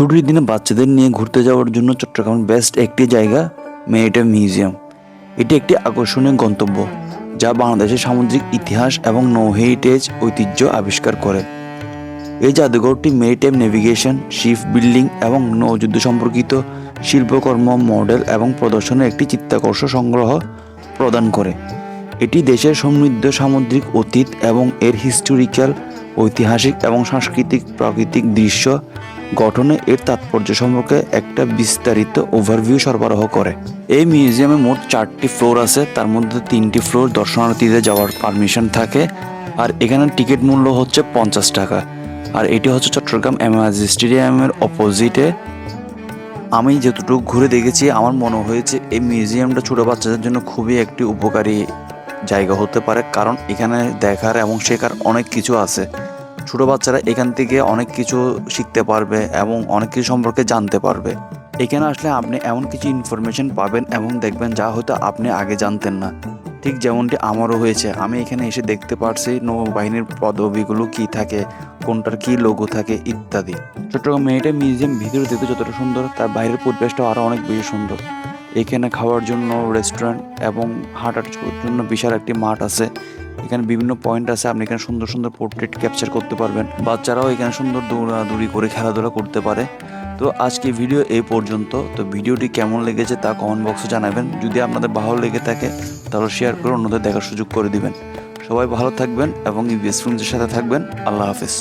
ছুটির দিনে বাচ্চাদের নিয়ে ঘুরতে যাওয়ার জন্য চট্টগ্রাম বেস্ট একটি জায়গা মেরিটাইম মিউজিয়াম এটি একটি আকর্ষণীয় গন্তব্য, যা বাংলাদেশের সামুদ্রিক ইতিহাস এবং নৌ হেরিটেজ ঐতিহ্য আবিষ্কার করে। এই জাদুঘরটি মেরিটাইম নেভিগেশন শিপ বিল্ডিং এবং নৌযুদ্ধ সম্পর্কিত শিল্পকর্ম মডেল এবং প্রদর্শনের একটি চিত্তাকর্ষ সংগ্রহ প্রদান করে। এটি দেশের সমৃদ্ধ সামুদ্রিক অতীত এবং এর হিস্টোরিক্যাল ঐতিহাসিক এবং সাংস্কৃতিক প্রাকৃতিক দৃশ্য গঠনে এর তাৎপর্য সম্পর্কে একটা বিস্তারিত ওভারভিউ সরবরাহ করে। এই মিউজিয়ামে মোট চারটি ফ্লোর আছে, তার মধ্যে তিনটি ফ্লোর দর্শনার্থীদের যাওয়ার পারমিশন থাকে, আর এখানে টিকিট মূল্য হচ্ছে পঞ্চাশ টাকা। আর এটি হচ্ছে চট্টগ্রাম এমআজি স্টেডিয়ামের অপোজিটে আমি যতটুকু ঘুরে দেখেছি, আমার মনে হয়েছে এই মিউজিয়ামটা ছোটো বাচ্চাদের জন্য খুবই একটি উপকারী জায়গা হতে পারে, কারণ এখানে দেখার এবং শেখার অনেক কিছু আছে। ছোটো বাচ্চারা এখান থেকে অনেক কিছু শিখতে পারবে এবং অনেক কিছু সম্পর্কে জানতে পারবে। এখানে আসলে আপনি এমন কিছু ইনফরমেশন পাবেন এবং দেখবেন যা হয়তো আপনি আগে জানতেন না। ঠিক যেমনটি আমারও হয়েছে। আমি এখানে এসে দেখতে পারছি নৌবাহিনীর পদবিগুলো কি থাকে, কোনটার কি লোগো থাকে ইত্যাদি। চট্টগ্রাম মেয়েটা মিউজিয়াম ভিতরে দেখতে যতটা সুন্দর, তার বাইরের পরিবেশটাও আরও অনেক বেশি সুন্দর। এখানে খাওয়ার জন্য রেস্টুরেন্ট এবং হাঁটার জন্য বিশাল একটি মাঠ আছে। এখানে বিভিন্ন পয়েন্ট আছে, আপনি এখানে সুন্দর সুন্দর পোর্ট্রেট ক্যাপচার করতে পারবেন। বাচ্চারাও এখানে সুন্দর দৌড়াদৌড়ি করে খেলাধুলা করতে পারে। তো আজকে ভিডিও এই পর্যন্ত। তো ভিডিওটি কেমন লেগেছে তা কমেন্ট বক্সে জানাবেন। যদি আপনাদের ভালো লেগে থাকে, তাহলে শেয়ার করে অন্যদের দেখার সুযোগ করে দিবেন। সবাই ভালো থাকবেন এবং ইবিএস ফিল্মসের সাথে থাকবেন। আল্লাহ হাফেজ।